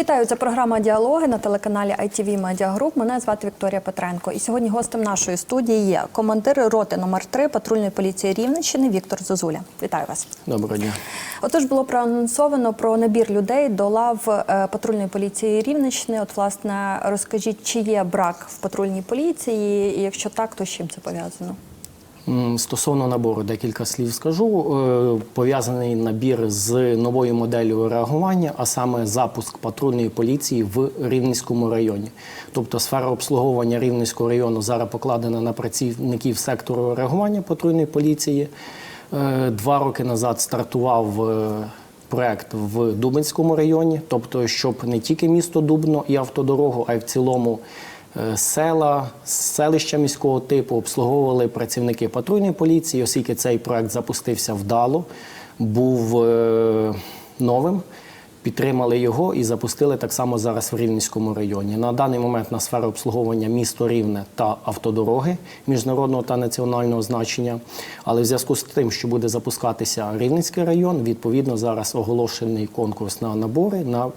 Вітаю, це програма Діалоги на телеканалі ITV Media Group. Мене звати Вікторія Петренко. І сьогодні гостем нашої студії є командир роти номер 3 патрульної поліції Рівненщини Віктор Зозуля. Вітаю вас. Доброго дня. Отож було проанонсовано про набір людей до лав е, патрульної поліції Рівненщини. От, власне, розкажіть, чи є брак в патрульній поліції, і якщо так, то з чим це пов'язано? Стосовно набору декілька слів скажу. Е, Пов'язаний набір з новою моделлю реагування, а саме запуск патрульної поліції в Рівненському районі. Тобто сфера обслуговування Рівненського району зараз покладена на працівників сектору реагування патрульної поліції. Е, Два роки назад стартував е, проект в Дубинському районі, тобто, щоб не тільки місто Дубно і автодорогу, а й в цілому села, селища міського типу обслуговували працівники патрульної поліції, оскільки цей проект запустився вдало, був е, новим. Підтримали його і запустили так само зараз в Рівненському районі. На даний момент на сферу обслуговування місто Рівне та автодороги міжнародного та національного значення. Але в зв'язку з тим, що буде запускатися Рівненський район, відповідно зараз оголошений конкурс на набори на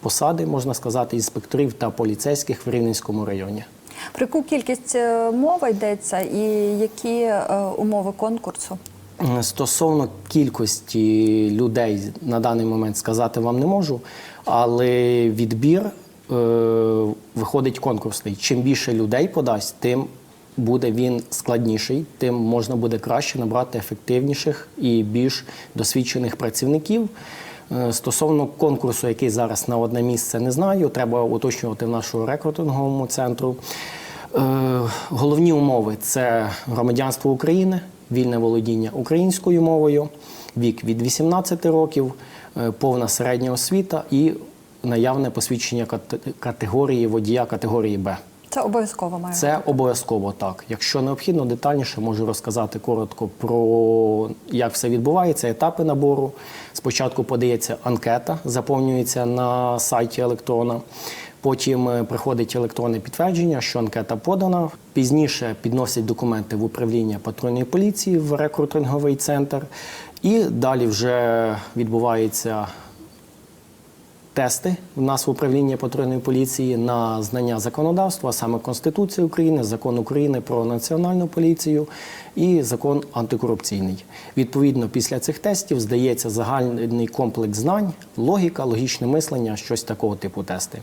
посади, можна сказати, інспекторів та поліцейських в Рівненському районі. Про яку кількість е, мова йдеться, і які е, умови конкурсу? Стосовно кількості людей на даний момент сказати вам не можу, але відбір е, виходить конкурсний. Чим більше людей подасть, тим буде він складніший, тим можна буде краще набрати ефективніших і більш досвідчених працівників. Е, Стосовно конкурсу, який зараз на одне місце не знаю, треба уточнювати в нашому рекрутинговому центру. Е, Головні умови це громадянство України, вільне володіння українською мовою, вік від 18 років, е, повна середня освіта і наявне посвідчення кате- категорії водія категорії Б. Це обов'язково має Це обов'язково так. Якщо необхідно, детальніше можу розказати коротко про як все відбувається, етапи набору. Спочатку подається анкета, заповнюється на сайті електрона. Потім е, приходить електронне підтвердження, що анкета подана. Пізніше підносять документи в управління патрульної поліції в рекрутинговий центр. І далі вже відбувається тести в нас в управлінні патрульної поліції на знання законодавства, саме Конституції України, закон України про національну поліцію і закон антикорупційний. Відповідно, після цих тестів здається загальний комплекс знань, логіка, логічне мислення, щось такого типу тести.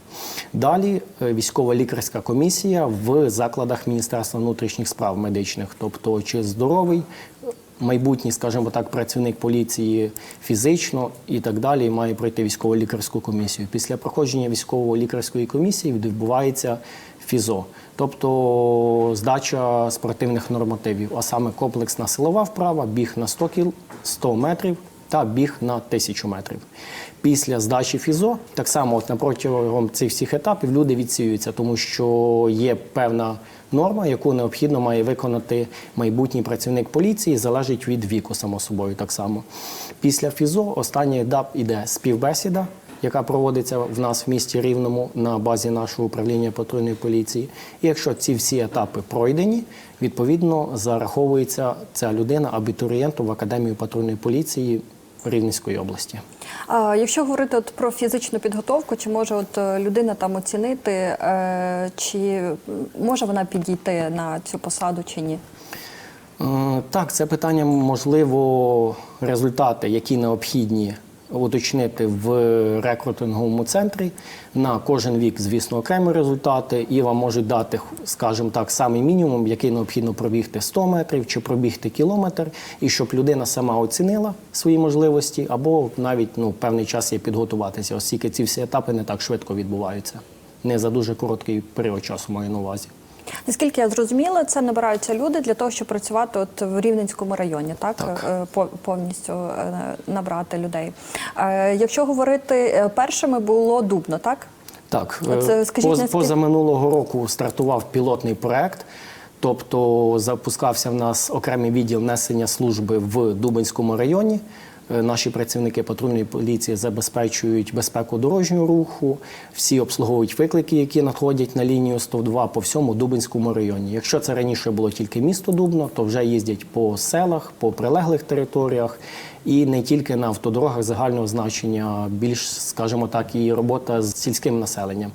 Далі е, військово-лікарська комісія в закладах Міністерства внутрішніх справ медичних, тобто чи здоровий майбутній, скажімо так, працівник поліції фізично і так далі має пройти військово-лікарську комісію. Після проходження військово-лікарської комісії відбувається ФІЗО, тобто здача спортивних нормативів, а саме комплексна силова вправа, біг на 100 кіл, 100 метрів та біг на 1000 метрів. Після здачі ФІЗО, так само от протягом цих всіх етапів люди відсіюються, тому що є певна норма, яку необхідно має виконати майбутній працівник поліції, залежить від віку, само собою, так само. Після ФІЗО останній етап іде співбесіда, яка проводиться в нас в місті Рівному на базі нашого управління патрульної поліції. І якщо ці всі етапи пройдені, відповідно зараховується ця людина абітурієнту в академію патрульної поліції Рівненської області. А, якщо говорити от про фізичну підготовку, чи може от е, людина там оцінити, е, чи може вона підійти на цю посаду чи ні? Е, Так, це питання можливо результати, які необхідні уточнити в рекрутинговому центрі. На кожен вік, звісно, окремі результати, і вам можуть дати, скажімо так, самий мінімум, який необхідно пробігти 100 метрів чи пробігти кілометр, і щоб людина сама оцінила свої можливості, або навіть ну, певний час є підготуватися, оскільки ці всі етапи не так швидко відбуваються. Не за дуже короткий період часу маю на увазі. Наскільки я зрозуміла, це набираються люди для того, щоб працювати от в Рівненському районі, так, Так. Е, по- повністю е, набрати людей. Е, Якщо говорити першими було дубно, так? Так, От, скажіть, поз- поза минулого року стартував пілотний проект. Тобто запускався в нас окремий відділ несення служби в Дубинському районі. Е, Наші працівники патрульної поліції забезпечують безпеку дорожнього руху, всі обслуговують виклики, які надходять на лінію 102 по всьому Дубинському районі. Якщо це раніше було тільки місто Дубно, то вже їздять по селах, по прилеглих територіях і не тільки на автодорогах загального значення, більш, скажімо так, і робота з сільським населенням.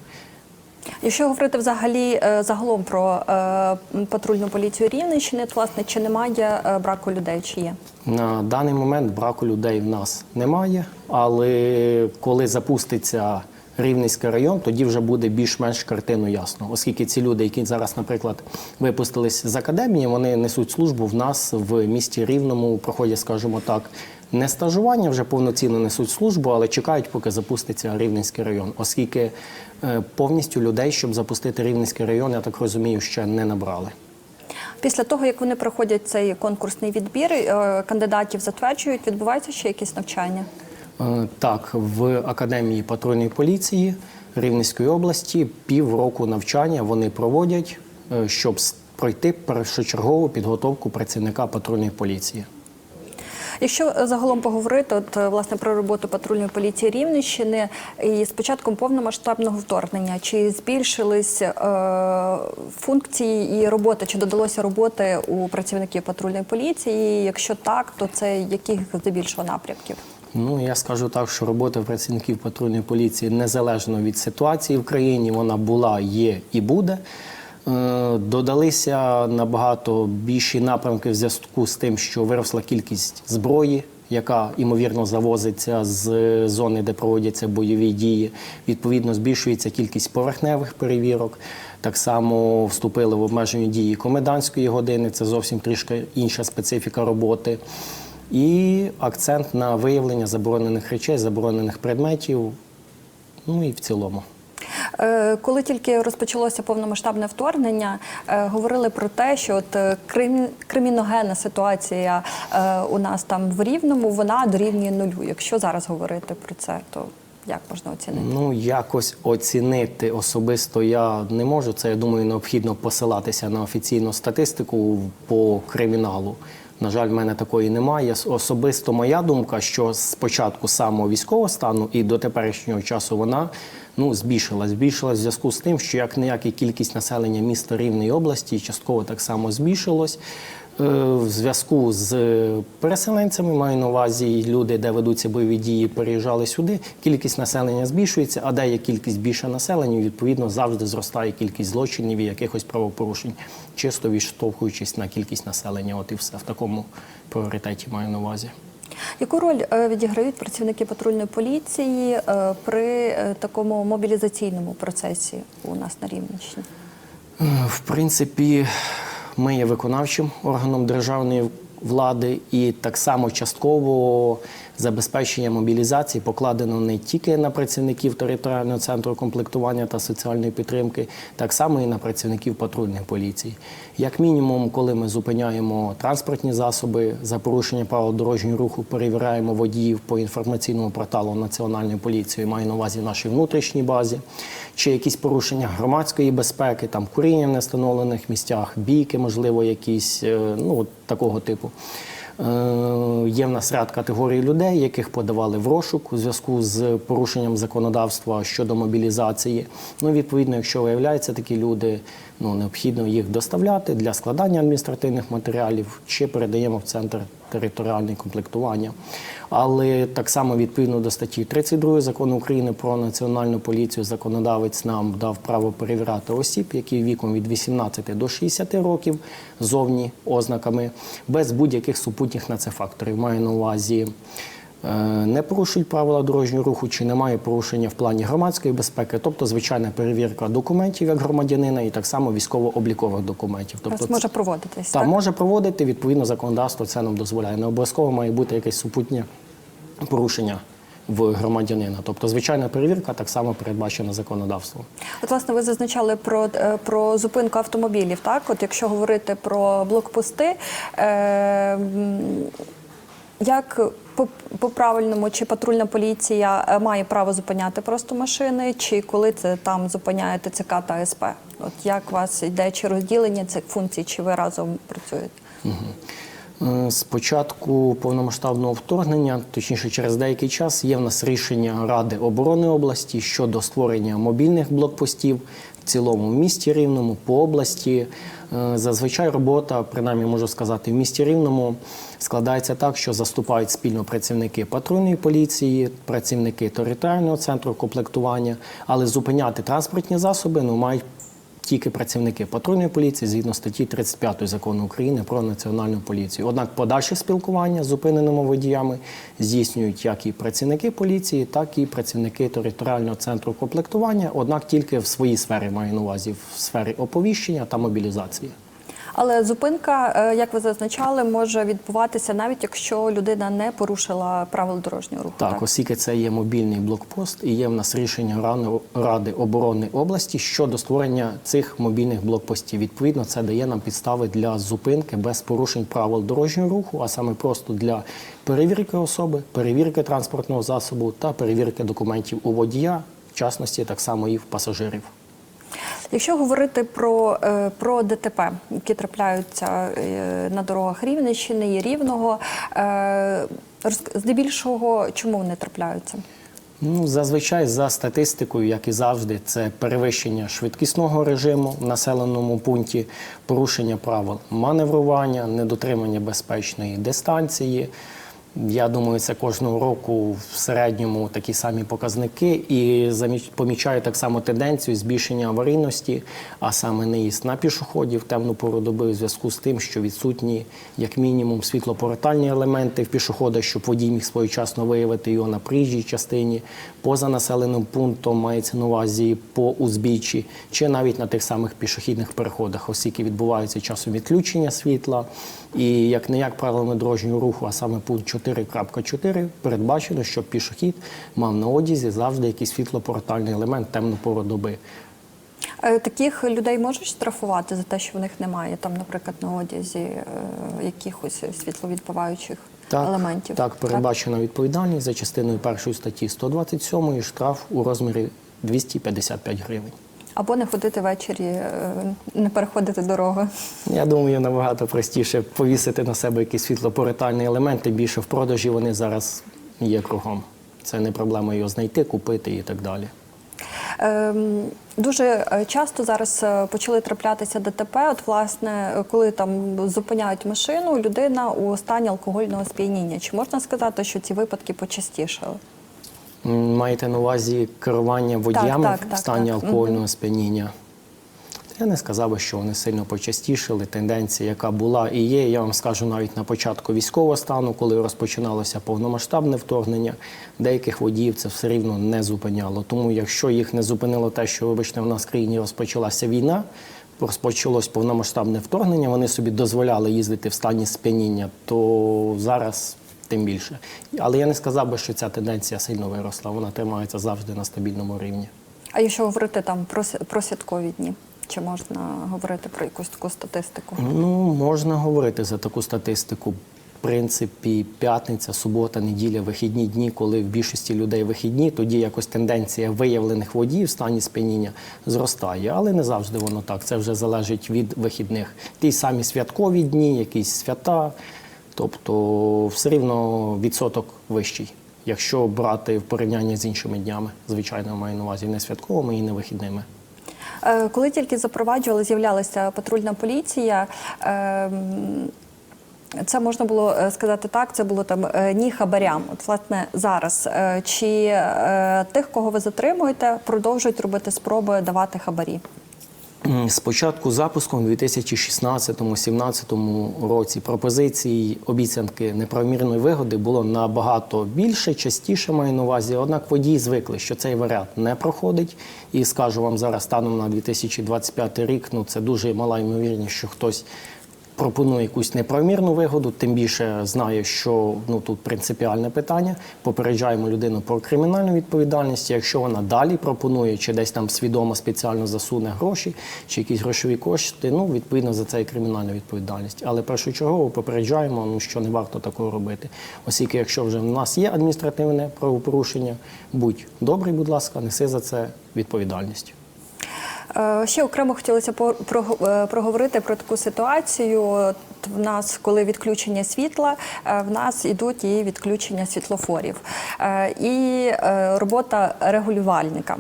Якщо говорити взагалі е, загалом про е, патрульну поліцію Рівненщини, то власне чи немає е, браку людей, чи є? На даний момент браку людей в нас немає, але коли запуститься Рівненський район, тоді вже буде більш-менш картину ясно. Оскільки ці люди, які зараз, наприклад, випустились з академії, вони несуть службу в нас в місті Рівному, проходять, скажімо так, не стажування, вже повноцінно несуть службу, але чекають, поки запуститься Рівненський район. Оскільки е, повністю людей, щоб запустити Рівненський район, я так розумію, ще не набрали. Після того, як вони проходять цей конкурсний відбір, е, кандидатів затверджують, відбувається ще якісь навчання? Е, Так, в Академії патрульної поліції Рівненської області півроку навчання вони проводять, щоб пройти першочергову підготовку працівника патрульної поліції. Якщо е, загалом поговорити, от е, власне про роботу патрульної поліції Рівненщини і з початком повномасштабного вторгнення, чи збільшились е, функції і робота, чи додалося роботи у працівників патрульної поліції? Якщо так, то це яких здебільшого напрямків? Ну, я скажу так, що робота працівників патрульної поліції незалежно від ситуації в країні, вона була, є і буде. Е, Додалися набагато більші напрямки в зв'язку з тим, що виросла кількість зброї, яка ймовірно завозиться з зони, де проводяться бойові дії. Відповідно, збільшується кількість поверхневих перевірок. Так само вступили в обмежені дії комендантської години. Це зовсім трішки інша специфіка роботи. І акцент на виявлення заборонених речей, заборонених предметів. Ну і в цілому. Е, Коли тільки розпочалося повномасштабне вторгнення, е, говорили про те, що от е, крим- криміногенна ситуація у нас там в Рівному, вона дорівнює нулю. Якщо зараз говорити про це, то як можна оцінити? Ну, якось оцінити особисто я не можу. Це я думаю, необхідно посилатися на офіційну статистику по криміналу. На жаль, в мене такої немає. Особисто моя думка, що з початку самого військового стану і до теперішнього часу вона ну, збільшилась. Збільшилась в зв'язку з тим, що як ніяка кількість населення міста Рівної області частково так само збільшилось. Е, В зв'язку з переселенцями маю на увазі люди, де ведуться бойові дії, переїжджали сюди. Кількість населення збільшується, а де є кількість більше населення, відповідно завжди зростає кількість злочинів і якихось правопорушень, чисто відштовхуючись на кількість населення. От і все в такому пріоритеті маю на увазі. Яку роль е, відіграють працівники патрульної поліції е, при е, такому мобілізаційному процесі у нас на Рівненщині? Е, В принципі, ми є виконавчим органом державної влади, і так само частково забезпечення мобілізації покладено не тільки на працівників територіального центру комплектування та соціальної підтримки, так само і на працівників патрульної поліції. Як мінімум, коли ми зупиняємо транспортні засоби за порушення правил дорожнього руху, перевіряємо водіїв по інформаційному порталу Національної поліції, маю на увазі нашій внутрішній базі, чи якісь порушення громадської безпеки, там куріння в нестановлених місцях, бійки, можливо, якісь е, ну, такого типу. Е, Є в нас ряд категорій людей, яких подавали в розшук у зв'язку з порушенням законодавства щодо мобілізації. Ну, відповідно, якщо виявляються такі люди, ну необхідно їх доставляти для складання адміністративних матеріалів чи передаємо в центр територіального комплектування. Але так само відповідно до статті 32 закону України про національну поліцію законодавець нам дав право перевіряти осіб, які віком від 18 до 60 років зовні ознаками, без будь-яких супутніх на це факторів. Маю на увазі. Е, Не порушують правила дорожнього руху чи немає порушення в плані громадської безпеки, тобто звичайна перевірка документів як громадянина і так само військово-облікових документів. Тобто Тобто це- може проводитись. та може проводити відповідно законодавство це нам дозволяє. Не обов'язково має бути якесь супутнє порушення в громадянина. Тобто, звичайна перевірка так само передбачена законодавством. От, власне, ви зазначали про, е, про зупинку автомобілів. Так, от якщо говорити про блокпости, е, як по, по правильному, чи патрульна поліція е, має право зупиняти просто машини, чи коли це там зупиняє ТЦК та СП? От як у вас йде чи розділення цих функцій, чи ви разом працюєте? Е, З початку повномасштабного вторгнення, точніше через деякий час, є в нас рішення Ради оборони області щодо створення мобільних блокпостів в цілому в місті Рівному, по області. Е, Зазвичай робота, принаймні можу сказати, в місті Рівному складається так, що заступають спільно працівники патрульної поліції, працівники територіального центру комплектування, але зупиняти транспортні засоби ну, мають тільки працівники патрульної поліції згідно статті 35 закону України про національну поліцію. Однак подальше спілкування з зупиненими водіями здійснюють як і працівники поліції, так і працівники територіального центру комплектування, однак тільки в своїй сфері маю на увазі в сфері оповіщення та мобілізації. Але зупинка, е, як ви зазначали, може відбуватися навіть якщо людина не порушила правил дорожнього руху. Так, оскільки це є мобільний блокпост, і є в нас рішення Ради оборони області щодо створення цих мобільних блокпостів. Відповідно, це дає нам підстави для зупинки без порушень правил дорожнього руху, а саме просто для перевірки особи, перевірки транспортного засобу та перевірки документів у водія, в частності так само і в пасажирів. Якщо говорити про, е, про ДТП, які трапляються е, на дорогах Рівненщини і Рівного, е, здебільшого чому вони трапляються? Ну, зазвичай за статистикою, як і завжди, це перевищення швидкісного режиму в населеному пункті, порушення правил маневрування, недотримання безпечної дистанції. Я думаю, це кожного року в середньому такі самі показники, і помічаю так само тенденцію збільшення аварійності, а саме неїзд на пішоходів в темну пору доби у зв'язку з тим, що відсутні як мінімум світлопоротальні елементи в пішохода, щоб водій міг своєчасно виявити його на проїжджій частині, поза населеним пунктом мається на увазі по узбіччі, чи навіть на тих самих пішохідних переходах, оскільки відбуваються часом відключення світла. І як не як правилами дорожнього руху, а саме пункт 4.4 передбачено, щоб пішохід мав на одязі завжди якийсь світлопортальний елемент темну пору доби. Е, Таких людей можуть штрафувати за те, що в них немає там, наприклад, на одязі е, якихось світловідбиваючих елементів. Так, передбачена відповідальність за частиною першої статті 127 штраф у розмірі 255 гривень. Або не ходити ввечері, е, не переходити дорогу. Я думаю, набагато простіше повісити на себе якийсь світлопоритальний елемент, тим більше в продажі вони зараз є кругом. Це не проблема його знайти, купити і так далі. Ем, Дуже е, часто зараз е, почали траплятися ДТП. От, власне, коли там зупиняють машину, людина у стані алкогольного сп'яніння. Чи можна сказати, що ці випадки почастішали? Маєте на увазі керування водіями так, в так, стані так. алкогольного сп'яніння? Я не сказав би, що вони сильно почастішили. Тенденція, яка була і є, я вам скажу навіть на початку військового стану, коли розпочиналося повномасштабне вторгнення, деяких водіїв це все рівно не зупиняло. Тому якщо їх не зупинило те, що, вибачте, в нас в країні розпочалася війна, розпочалось повномасштабне вторгнення, вони собі дозволяли їздити в стані сп'яніння, то зараз тим більше. Але я не сказав би, що ця тенденція сильно виросла. Вона тримається завжди на стабільному рівні. А якщо говорити там про, святкові дні, чи можна говорити про якусь таку статистику? Ну, можна говорити за таку статистику. В принципі, п'ятниця, субота, неділя, вихідні дні, коли в більшості людей вихідні, тоді якось тенденція виявлених водіїв в стані сп'яніння зростає. Але не завжди воно так. Це вже залежить від вихідних. Ті самі святкові дні, якісь свята. Тобто, все рівно відсоток вищий. Якщо брати в порівнянні з іншими днями, звичайно, маю на увазі не святковими і не вихідними. Е, Коли тільки запроваджували, з'являлася патрульна поліція. ем, Це можна було е, сказати так, це було там е, ні хабарям. От власне зараз чи тих, кого ви затримуєте, продовжують робити спроби давати хабарі? З початку запуску у 2016-2017 році пропозицій обіцянки неправомірної вигоди було набагато більше, частіше маю на увазі. Однак водії звикли, що цей варіант не проходить. І скажу вам зараз, станом на 2025 рік, ну це дуже мала ймовірність, що хтось пропонує якусь неправомірну вигоду, тим більше знаю, що ну тут принципіальне питання. Попереджаємо людину про кримінальну відповідальність. Якщо вона далі пропонує, чи десь там свідомо спеціально засуне гроші, чи якісь грошові кошти, ну відповідно за це і кримінальна відповідальність. Але першочергово попереджаємо, ну що не варто такого робити. Оскільки, якщо вже в нас є адміністративне правопорушення, будь добрий, будь ласка, неси за це відповідальність. Е, Ще окремо хотілося е, проговорити про таку ситуацію. В нас, коли відключення світла, е, в нас ідуть і відключення світлофорів і робота регулювальника.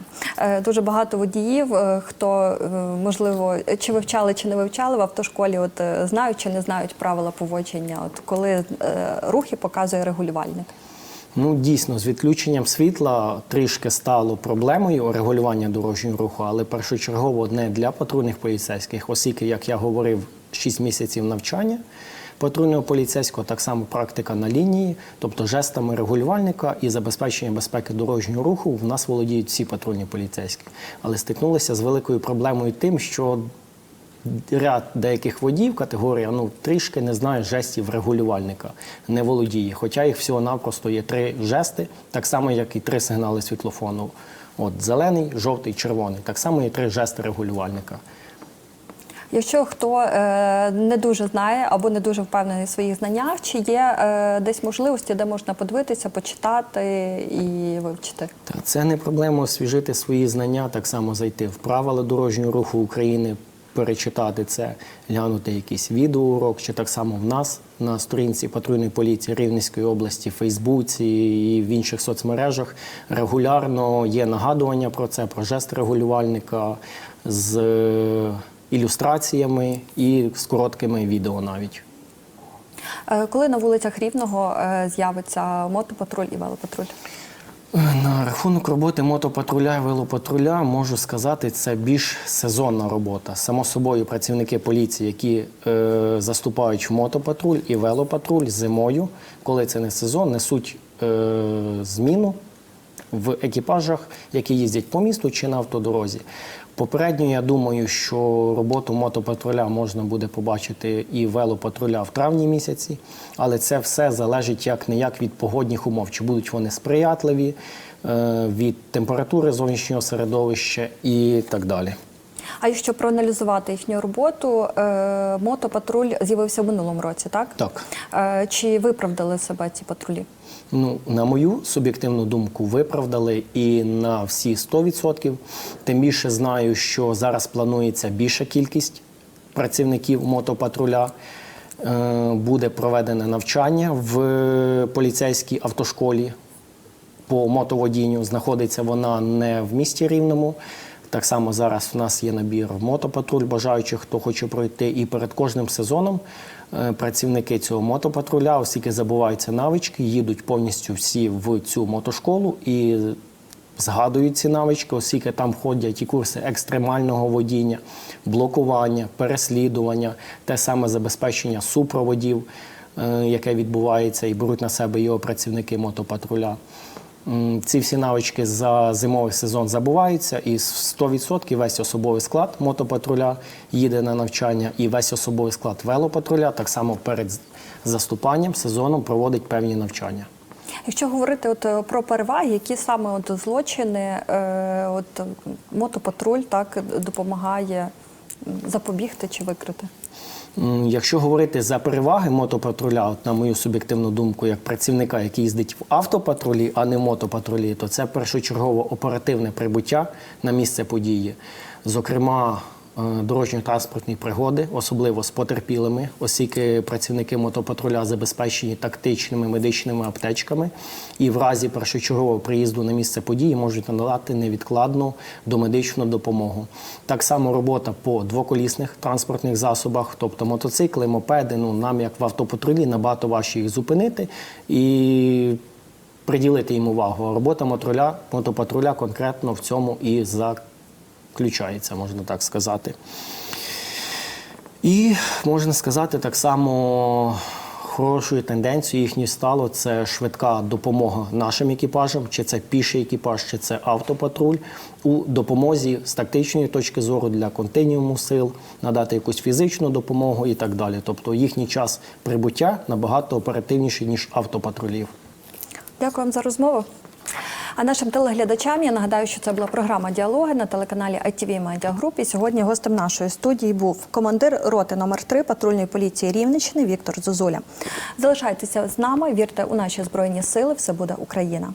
Дуже багато водіїв, хто можливо чи вивчали, чи не вивчали в автошколі, от знають чи не знають правила поводження, от коли рухи показує регулювальник. Ну, дійсно, з відключенням світла трішки стало проблемою регулювання дорожнього руху, але першочергово не для патрульних поліцейських, оскільки, як я говорив, 6 місяців навчання патрульного поліцейського, так само практика на лінії, тобто жестами регулювальника і забезпечення безпеки дорожнього руху в нас володіють всі патрульні поліцейські. Але стикнулися з великою проблемою тим, що ряд деяких водіїв категорія ну трішки не знає жестів регулювальника, не володіє. Хоча їх всього-навпросто є три жести, так само як і три сигнали світлофону. От зелений, жовтий, червоний. Так само є три жести регулювальника. Якщо хто е, не дуже знає або не дуже впевнений в своїх знаннях, чи є е, десь можливості, де можна подивитися, почитати і вивчити? Та це не проблема освіжити свої знання, так само зайти в правила дорожнього руху України, перечитати це, глянути якийсь відеоурок, чи так само в нас на сторінці патрульної поліції Рівненської області, Фейсбуці і в інших соцмережах регулярно є нагадування про це, про жест регулювальника з е, ілюстраціями і з короткими відео навіть. Е, коли на вулицях Рівного е, з'явиться мотопатруль і велопатруль? На рахунок роботи мотопатруля і велопатруля можу сказати, це більш сезонна робота. Само собою, працівники поліції, які е, заступають в мотопатруль і велопатруль зимою, коли це не сезон, несуть е, зміну в екіпажах, які їздять по місту чи на автодорозі. Попередньо я думаю, що роботу мотопатруля можна буде побачити і велопатруля в травні місяці, але це все залежить як не як від погодних умов, чи будуть вони сприятливі, е, від температури зовнішнього середовища і так далі. А якщо проаналізувати їхню роботу, е, мотопатруль з'явився в минулому році, так? Так. Е, чи виправдали себе ці патрулі? Ну, на мою суб'єктивну думку, виправдали і на всі 100%. Тим більше знаю, що зараз планується більша кількість працівників мотопатруля. Е, Буде проведене навчання в поліцейській автошколі по мотоводінню. Знаходиться вона не в місті Рівному. Так само зараз в нас є набір мотопатруль, бажаючих, хто хоче пройти. І перед кожним сезоном працівники цього мотопатруля, оскільки забуваються навички, їдуть повністю всі в цю мотошколу і згадують ці навички, оскільки там входять і курси екстремального водіння, блокування, переслідування, те саме забезпечення супроводів, е, яке відбувається, і беруть на себе його працівники мотопатруля. Ці всі навички за зимовий сезон забуваються, і 100% весь особовий склад мотопатруля їде на навчання, і весь особовий склад велопатруля так само перед заступанням сезоном проводить певні навчання. Якщо говорити от е, про переваги, які саме от злочини, е, от мотопатруль так допомагає запобігти чи викрити? Якщо говорити за переваги мотопатруля, от на мою суб'єктивну думку, як працівника, який їздить в автопатрулі, а не мотопатрулі, то це першочергово оперативне прибуття на місце події. Зокрема, дорожньо-транспортні пригоди, особливо з потерпілими, оскільки працівники мотопатруля забезпечені тактичними медичними аптечками, і в разі першочергового приїзду на місце події можуть надати невідкладну домедичну допомогу. Так само робота по двоколісних транспортних засобах, тобто мотоцикли, мопеди. Ну нам, як в автопатрулі, набагато важче їх зупинити і приділити їм увагу. Робота мотопатруля конкретно в цьому і заключається, можна так сказати. І можна сказати, так само хорошою тенденцією їхньою стало це швидка допомога нашим екіпажам, чи це піший екіпаж, чи це автопатруль у допомозі з тактичної точки зору для континіуму сил, надати якусь фізичну допомогу і так далі. Тобто їхній час прибуття набагато оперативніший, ніж автопатрулів. Дякую вам за розмову. А нашим телеглядачам я нагадаю, що це була програма Діалоги на телеканалі ITV Media Group. І сьогодні гостем нашої студії був командир роти номер 3 патрульної поліції Рівненщини Віктор Зозуля. Залишайтеся з нами, вірте у наші збройні сили. Все буде Україна.